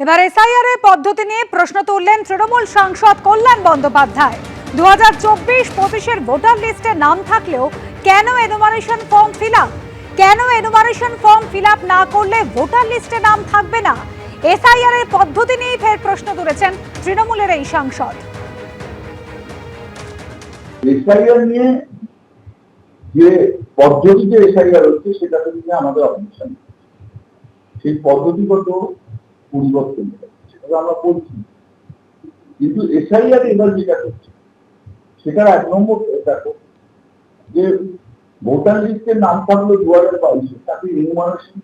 এবার এসআইআর এর পদ্ধতি নিয়ে প্রশ্ন তুললেন তৃণমূল সাংসদ কল্যাণ বন্দ্যোপাধ্যায়। দু হাজার চব্বিশ পঁচিশের ভোটার লিস্টে নাম থাকলেও কেন এনুমারেশন ফর্ম ফিল কেন এনুমারেশন ফর্ম ফিল না করলে ভোটার লিস্টে নাম থাকবে না? এসআইআর এর পদ্ধতি নিয়েই ফের প্রশ্ন তুলেছেন তৃণমূলের এই সাংসদ। এসআইআর নিয়ে যে পদ্ধতিতে এসআইআর হচ্ছে, সেটাতে নিয়ে আমাদের অবজেকশন সেই পদ্ধতিগত পরিবর্তন আমরা বলছি। কিন্তু এসআইআর এবার যেটা করছে। সেটার এক নম্বর দেখো, যে ভোটার লিস্টের নাম থাকল দু হাজার বাইশে তাকে ইনমারেশন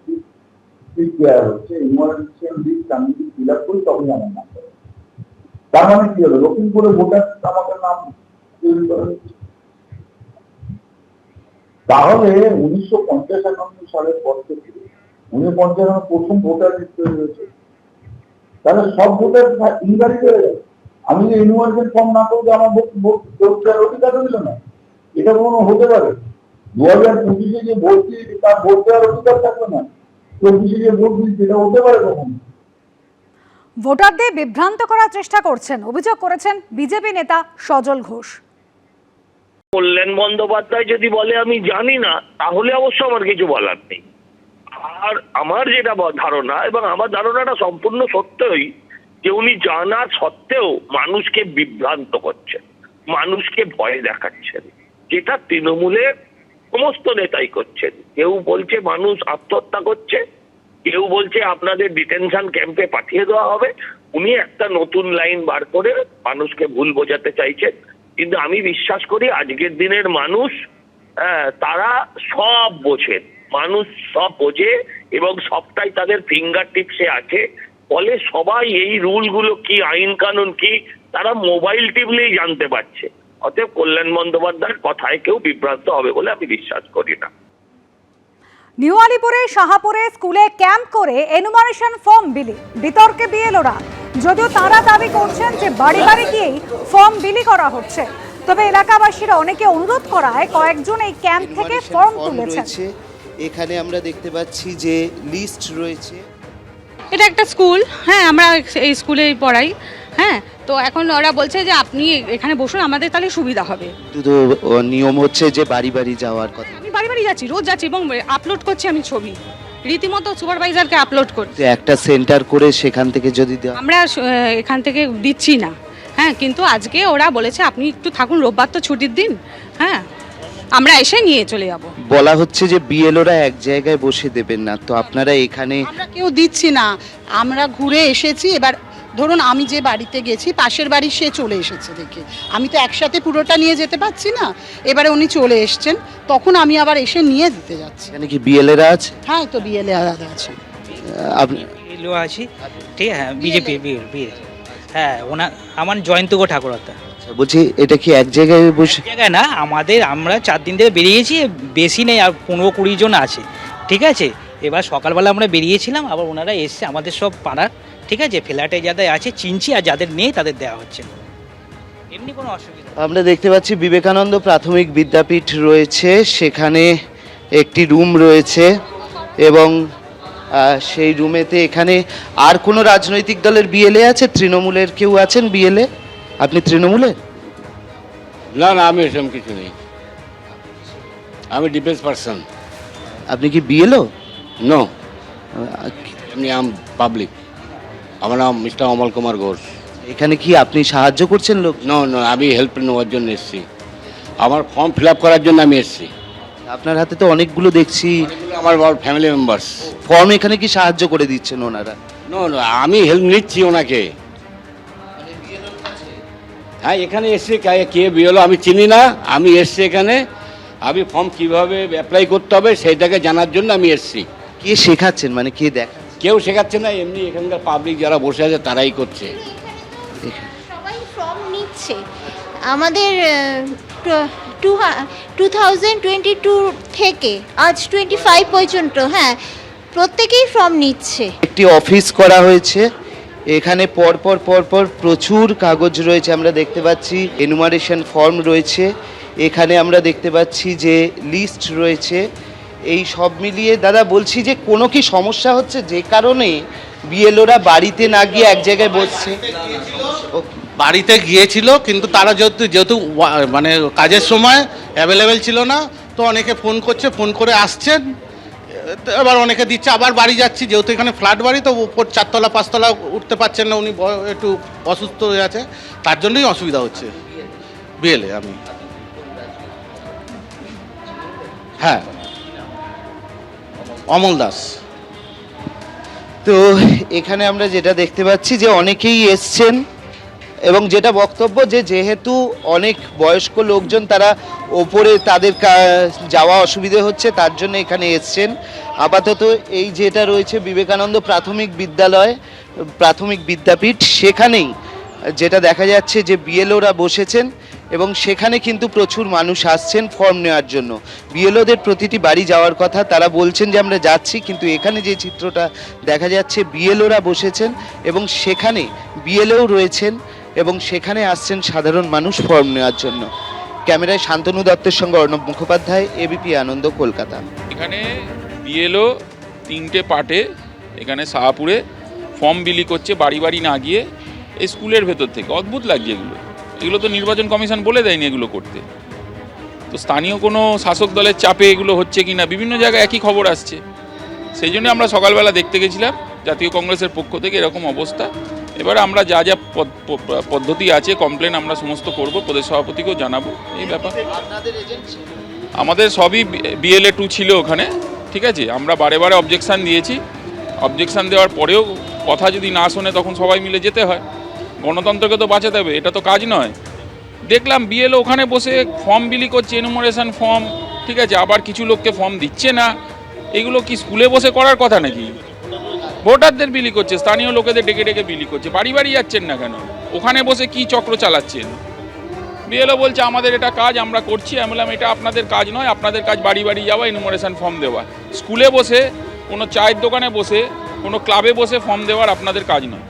লিস্ট দেওয়া হচ্ছে। ইনমারেশন লিস্ট আমি যদি ফিল আপ করি তখনই আমার নাম তার মানে কি হলো? করে ভোটার আমাকে নাম তৈরি করা হচ্ছে তাহলে উনিশশো পঞ্চাশ একান্ন সালের পর থেকে, উনিশশো পঞ্চাশ প্রথম ভোটার লিস্ট তৈরি হয়েছে। তাহলে সব ভোটার ইনভারিড হয়ে যাবে আমি যে ইউনিভার্সাল ফর্ম না করব আমার ভোট ভোট ভোট অধিকার রইল না। এটা কোনো হতে পারে। দু হাজার পঁচিশে যে ভোট দিয়েছে তার ভোট দেওয়ার অধিকার থাকবে না চব্বিশে যে ভোট দিয়েছে এটা হতে পারে কখনো? ভোটারদের বিভ্রান্ত করার চেষ্টা করছেন অভিযোগ করেছেন বিজেপি নেতা সজল ঘোষ। কল্যাণ বন্দ্যোপাধ্যায় যদি বলে আমি জানি না তাহলে অবশ্য আমার কিছু বলার নেই। আর আমার যেটা ধারণা এবং আমার ধারণাটা সম্পূর্ণ সত্যই যে উনি জানা সত্ত্বেও মানুষকে বিভ্রান্ত করছেন মানুষকে ভয় দেখাচ্ছেন। যেটা তৃণমূলে সমস্ত নেতাই করছেন। কেউ বলছে মানুষ আত্মহত্যা করছে কেউ বলছে আপনাদের ডিটেনশন ক্যাম্পে পাঠিয়ে দেওয়া হবে। উনি একটা নতুন লাইন বার করে মানুষকে ভুল বোঝাতে চাইছেন। কিন্তু আমি বিশ্বাস করি আজকের দিনের মানুষ আহ, তারা সব বোঝেন। মানুষ সব বোঝে এবং সবটাই তাদের ফিঙ্গার টিপসে আছে। ফলে সবাই এই রুলগুলো কি আইন কানুন কি তারা মোবাইল টিপলেই জানতে পারছে। অতএব কল্যাণ বন্দ্যোপাধ্যায়ের কথায় কেউ বিভ্রান্ত হবে বলে আমি বিশ্বাস করি না। নিউ আলিপুরে শাহাপুরে স্কুলে ক্যাম্প করে এনুমারেশন ফর্ম বিলি। বিতর্কে বিএলওরা যদিও তারা দাবি করছেন যে বাড়ি বাড়ি গিয়েই ফর্ম বিলি করা হচ্ছে। তবে এলাকাবাসীরা অনেকে অনুরোধ করায় কয়েকজন এই ক্যাম্প থেকে ফর্ম রয়েছে। এখানে আমরা দেখতে পাচ্ছি যে লিস্ট রয়েছে। এটা একটা স্কুল। হ্যাঁ আমরা এই স্কুলেই পড়াই। হ্যাঁ তো এখন ওরা বলছে যে আপনি এখানে বসুন আমাদের তাহলে সুবিধা হবে। ও নিয়ম হচ্ছে যে বাড়ি বাড়ি যাওয়ার কথা। আমি বাড়ি বাড়ি যাচ্ছি রোজ যাচ্ছি এবং আপলোড করছি আমি ছবি। রীতিমতো সুপারভাইজারকে আপলোড করছি। একটা সেন্টার করে সেখান থেকে যদি আমরা এখান থেকে দিচ্ছি না। হ্যাঁ কিন্তু আজকে ওরা বলেছে আপনি একটু থাকুন রোববার তো ছুটির দিন। হ্যাঁ আমরা এসে নিয়ে চলে যাব। বলা হচ্ছে যে বিএলওরা এক জায়গায় বসে দেবেন না। তো আপনারা এখানে আমরা কেউ দিচ্ছি না। আমরা ঘুরে এসেছি। এবার ধরুন আমি যে বাড়িতে গেছি পাশের বাড়ি সে চলে এসেছে দেখে। আমি তো একসাথে পুরোটা নিয়ে যেতে পারছি না। এবারে উনি চলে এসছেন। তখন আমি আবার এসে নিয়ে দিতে যাচ্ছি। এখানে কি বিএলএরা আছে? হ্যাঁ তো বিএলএ আছে। আপনি এলো আছি। ঠিক আছে হ্যাঁ বিজেপি বিএল হ্যাঁ ওনার আমার জয়ন্ত গো ঠাকুরতা। বলছি এটা কি এক জায়গায় বসে জায়গায় না আমাদের আমরা চার দিন থেকে বেরিয়েছি বেশি নেই আর পনেরো কুড়ি জন আছে ঠিক আছে? এবার সকালবেলা আমরা বেরিয়েছিলাম আবার ওনারা এসছে আমাদের সব পাড়ার ঠিক আছে? ফ্ল্যাটে যাদের আছে চিনছি আর যাদের নেই তাদের দেওয়া হচ্ছে। এমনি কোনো অসুবিধা আমরা দেখতে পাচ্ছি বিবেকানন্দ প্রাথমিক বিদ্যাপীঠ রয়েছে সেখানে একটি রুম রয়েছে এবং সেই রুমেতে এখানে আর কোনো রাজনৈতিক দলের বিএলএ আছে? তৃণমূলের কেউ আছেন বিএলএ? আপনি তৃণমূলের না না আমি এরকম কিছু নেই। আমি ডিফেন্স পার্সন আপনি কি বিএলও নো এমনি আম পাবলিক আমার নাম মিস্টার অমল কুমার ঘোষ। এখানে কি আপনি সাহায্য করছেন লোক? নো নো আমি হেল্প নেওয়ার জন্য এসেছি। আমার ফর্ম ফিল আপ করার জন্য আমি এসেছি। আপনার হাতে তো অনেকগুলো দেখছি। আমার ফ্যামিলি মেম্বার্স ফর্ম এখানে কি সাহায্য করে দিচ্ছেন ওনারা? নো নো আমি হেল্প নিচ্ছি ওনাকে। হ্যাঁ এখানে এসছি কে- বিয়েলো আমি চিনি না। আমি এসছি এখানে। আমি ফর্ম কীভাবে অ্যাপ্লাই করতে হবে সেটাকে জানার জন্য আমি এসছি। কে শেখাচ্ছেন? মানে কে দেখ কেউ শেখাচ্ছে না এমনি এখানকার পাবলিক যারা বসে আছে তারাই করছে। সবাই ফর্ম নিচ্ছে। আমাদের two two thousand twenty two থেকে আজ টোয়েন্টি ফাইভ পর্যন্ত হ্যাঁ প্রত্যেকেই ফর্ম নিচ্ছে। একটি অফিস করা হয়েছে। এখানে পরপর পরপর প্রচুর কাগজ রয়েছে, আমরা দেখতে পাচ্ছি। এনুমারেশন ফর্ম রয়েছে। এখানে আমরা দেখতে পাচ্ছি যে লিস্ট রয়েছে। এই সব মিলিয়ে, দাদা, বলছি যে কোনো কি সমস্যা হচ্ছে? যে কারণে বিএলওরা বাড়িতে না গিয়ে এক জায়গায় বসছে। বাড়িতে গিয়েছিল, কিন্তু তারা যেহেতু যেহেতু মানে কাজের সময় অ্যাভেলেবেল ছিল না, তো অনেকে ফোন করছে ফোন করে আসছেন। এবার অনেকে দিচ্ছে, আবার বাড়ি যাচ্ছি, যেহেতু এখানে ফ্ল্যাট বাড়ি, তো উপর চারতলা, পাঁচতলা উঠতে পারছেন না, উনি একটু অসুস্থ হয়ে আছে। তার জন্যই অসুবিধা হচ্ছে। বিয়েলে আমি। হ্যাঁ। অমল দাস। তো এখানে আমরা যেটা দেখতে পাচ্ছি যে অনেকেই এসছেন এবং যেটা বক্তব্য যে যেহেতু অনেক বয়স্ক লোকজন তারা ওপরে তাদের যাওয়া অসুবিধে হচ্ছে, তার জন্য এখানে এসছেন। আপাতত এই যেটা রয়েছে বিবেকানন্দ প্রাথমিক বিদ্যালয়, প্রাথমিক বিদ্যাপীঠ, সেখানেই যেটা দেখা যাচ্ছে যে বিএলওরা বসেছেন এবং সেখানে কিন্তু প্রচুর মানুষ আসছেন ফর্ম নেওয়ার জন্য। বিএলওদের প্রতিটি বাড়ি যাওয়ার কথা তারা বলছেন যে আমরা যাচ্ছি, কিন্তু এখানে যে চিত্রটা দেখা যাচ্ছে বিএলওরা বসেছেন এবং সেখানে বিএলও রয়েছেন এবং সেখানে আসছেন সাধারণ মানুষ ফর্ম নেওয়ার জন্য। ক্যামেরায় শান্তনু দত্তের সঙ্গে অর্ণব মুখোপাধ্যায় এবিপি আনন্দ, কলকাতা। এখানে বিএলও তিনটে পার্টে এখানে শাহপুরে ফর্ম বিলি করছে বাড়ি বাড়ি না গিয়ে এই স্কুলের ভেতর থেকে। অদ্ভুত লাগছে এগুলো। এগুলো তো নির্বাচন কমিশন বলে দেয়নি এগুলো করতে। তো স্থানীয় কোনো শাসক দলের চাপে এগুলো হচ্ছে কি না বিভিন্ন জায়গায় একই খবর আসছে। সেই জন্য আমরা সকালবেলা দেখতে গেছিলাম জাতীয় কংগ্রেসের পক্ষ থেকে এরকম অবস্থা। এবার আমরা যা যা পদ্ধতি আছে কমপ্লেন আমরা সমস্ত করব প্রদেশ সভাপতিকেও জানাব এই ব্যাপার। আমাদের সবই বিএলএ টু ছিল ওখানে। ঠিক আছে? আমরা বারে বারে অবজেকশান দিয়েছি অবজেকশান দেওয়ার পরেও কথা যদি না শোনে তখন সবাই মিলে যেতে হয়। গণতন্ত্রকে তো বাঁচাতে হবে, এটা তো কাজ নয়। দেখলাম বিএলও ওখানে বসে ফর্ম বিলি করছে এনুমারেশন ফর্ম ঠিক আছে? আবার কিছু লোককে ফর্ম দিচ্ছে না। এগুলো কি স্কুলে বসে করার কথা নাকি? ভোটারদের বিলি করছে, স্থানীয় লোকেদের ডেকে ডেকে বিলি করছে, বাড়ি বাড়ি যাচ্ছেন না কেন? ওখানে বসে কি চক্র চালাচ্ছেন? বিএলও বলছে, আমাদের এটা কাজ, আমরা করছি। আমি বললাম, এটা আপনাদের কাজ নয়, আপনাদের কাজ বাড়ি বাড়ি যাওয়া ইনমোরেশন ফর্ম দেওয়া। স্কুলে বসে, কোনো চায়ের দোকানে বসে, কোনো ক্লাবে বসে ফর্ম দেওয়ার আপনাদের কাজ নয়।